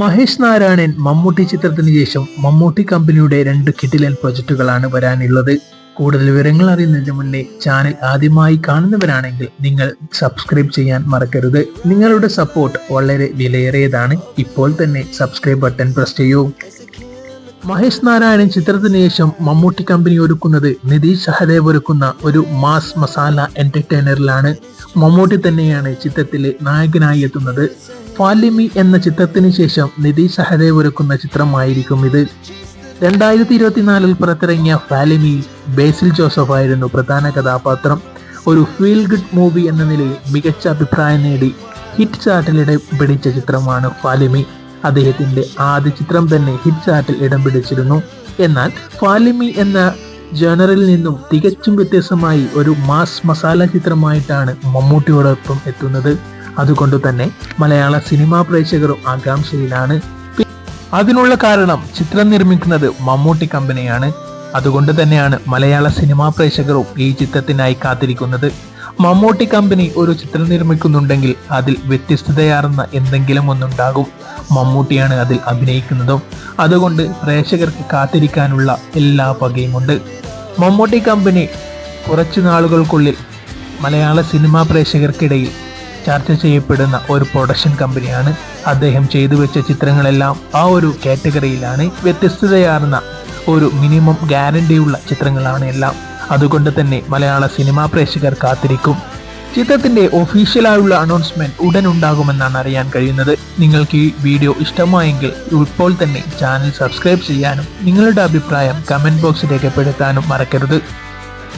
മഹേഷ് നാരായണൻ മമ്മൂട്ടി ചിത്രത്തിന് ശേഷം മമ്മൂട്ടി കമ്പനിയുടെ രണ്ട് കിടിലൻ പ്രൊജക്ടുകളാണ് വരാനുള്ളത്. കൂടുതൽ വിവരങ്ങൾ അറിയുന്നതിന് മുന്നേ ചാനൽ ആദ്യമായി കാണുന്നവരാണെങ്കിൽ നിങ്ങൾ സബ്സ്ക്രൈബ് ചെയ്യാൻ മറക്കരുത്. നിങ്ങളുടെ സപ്പോർട്ട് വളരെ വിലയേറിയതാണ്. ഇപ്പോൾ തന്നെ സബ്സ്ക്രൈബ് ബട്ടൺ പ്രസ് ചെയ്യൂ. മഹേഷ് നാരായണൻ ചിത്രത്തിന് ശേഷം മമ്മൂട്ടി കമ്പനി ഒരുക്കുന്നത് നിതീഷ് സഹദേവ് ഒരുക്കുന്ന ഒരു മാസ് മസാല എന്റർടൈനറിലാണ് മമ്മൂട്ടി തന്നെയാണ് ചിത്രത്തിലെ നായകനായി എത്തുന്നത്. ഫാലിമി എന്ന ചിത്രത്തിന് ശേഷം നിതീഷ് സഹദേവ് ഒരുക്കുന്ന ചിത്രമായിരിക്കും ഇത്. രണ്ടായിരത്തി ഇരുപത്തിനാലിൽ പുറത്തിറങ്ങിയ ഫാലിമി ബേസിൽ ജോസഫ് ആയിരുന്നു പ്രധാന കഥാപാത്രം. ഒരു ഫീൽ ഗുഡ് മൂവി എന്ന നിലയിൽ മികച്ച അഭിപ്രായം നേടി ഹിറ്റ് ചാർട്ടിൽ ഇടം പിടിച്ച ചിത്രമാണ് ഫാലിമി. അദ്ദേഹത്തിന്റെ ആദ്യ ചിത്രം തന്നെ ഹിറ്റ് ചാർട്ടിൽ ഇടം പിടിച്ചിരുന്നു. എന്നാൽ ഫാലിമി എന്ന ജേണറിൽ നിന്നും തികച്ചും വ്യത്യസ്തമായി ഒരു മാസ് മസാല ചിത്രമായിട്ടാണ് മമ്മൂട്ടിയോടൊപ്പം എത്തുന്നത്. അതുകൊണ്ട് തന്നെ മലയാള സിനിമാ പ്രേക്ഷകരും ആകാംക്ഷയിലാണ്. അതിനുള്ള കാരണം ചിത്രം നിർമ്മിക്കുന്നത് മമ്മൂട്ടി കമ്പനിയാണ്. അതുകൊണ്ട് തന്നെയാണ് മലയാള സിനിമാ പ്രേക്ഷകരും ഈ ചിത്രത്തിനായി കാത്തിരിക്കുന്നത്. മമ്മൂട്ടി കമ്പനി ഒരു ചിത്രം നിർമ്മിക്കുന്നുണ്ടെങ്കിൽ അതിൽ വ്യത്യസ്തതയാർന്ന എന്തെങ്കിലും ഒന്നുണ്ടാകും. മമ്മൂട്ടിയാണ് അതിൽ അഭിനയിക്കുന്നതും. അതുകൊണ്ട് പ്രേക്ഷകർക്ക് കാത്തിരിക്കാനുള്ള എല്ലാ പകയുമുണ്ട്. മമ്മൂട്ടി കമ്പനി കുറച്ചു നാളുകൾക്കുള്ളിൽ മലയാള സിനിമാ പ്രേക്ഷകർക്കിടയിൽ ചർച്ച ചെയ്യപ്പെടുന്ന ഒരു പ്രൊഡക്ഷൻ കമ്പനിയാണ് അദ്ദേഹം ചെയ്തു വെച്ച ചിത്രങ്ങളെല്ലാം ആ ഒരു കാറ്റഗറിയിലാണ് വ്യത്യസ്തതയാർന്ന ഒരു മിനിമം ഗ്യാരണ്ടിയുള്ള ചിത്രങ്ങളാണ് എല്ലാം. അതുകൊണ്ട് തന്നെ മലയാള സിനിമാ പ്രേക്ഷകർ കാത്തിരിക്കും. ചിത്രത്തിന്റെ ഒഫീഷ്യലായുള്ള അനൗൺസ്മെന്റ് ഉടൻ ഉണ്ടാകുമെന്നാണ് അറിയാൻ കഴിയുന്നത്. നിങ്ങൾക്ക് ഈ വീഡിയോ ഇഷ്ടമായെങ്കിൽ ഇപ്പോൾ തന്നെ ചാനൽ സബ്സ്ക്രൈബ് ചെയ്യാനും നിങ്ങളുടെ അഭിപ്രായം കമന്റ് ബോക്സിൽ രേഖപ്പെടുത്താനും മറക്കരുത്.